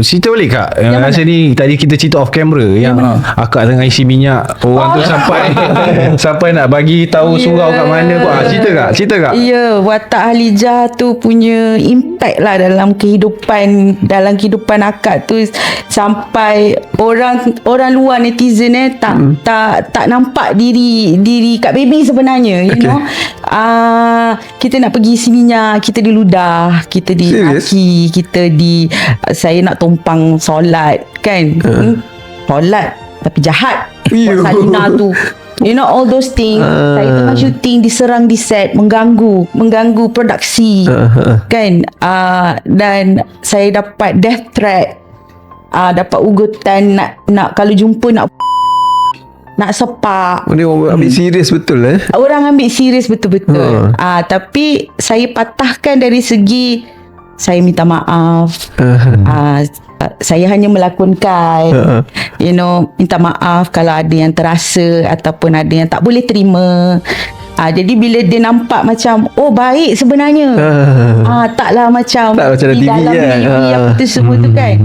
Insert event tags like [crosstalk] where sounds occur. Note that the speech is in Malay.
Cerita balik kak. Yang Yang Rasa ni Tadi kita cerita off camera Yang akak tengah isi minyak Orang tu sampai [laughs] Sampai nak bagi tahu Ya. surau kat mana kau ah, Cerita kak. Cerita kak. Ya, watak Halijah tu punya impact lah dalam kehidupan dalam kehidupan akak tu sampai orang orang luar netizen eh tak hmm. tak tak nampak diri diri Kak Baby sebenarnya you Okay. know. Ah kita nak pergi isi minyak, kita diludah, kita Serious? dimaki, kita di saya nak tumpang solat kan. Hmm. Solat tapi jahat. Buat Salina tu You know all those things Ah. Saya tengah syuting Diserang di set Mengganggu Mengganggu produksi Ah, ah. Kan uh, Dan Saya dapat death threat uh, Dapat ugutan Nak nak Kalau jumpa nak [laughs] Nak sepak Oh, ni orang ambil serius betul eh. Orang ambil serius betul-betul Ha. uh, Tapi Saya patahkan dari segi Saya minta maaf Uh, uh, saya hanya melakonkan Ha. you know minta maaf kalau ada yang terasa ataupun ada yang tak boleh terima Ah jadi bila dia nampak macam oh baik sebenarnya. Ah. Ah taklah macam Tak macam dalam di TV dalam kan. TV Ah. apa tu semua tu kan.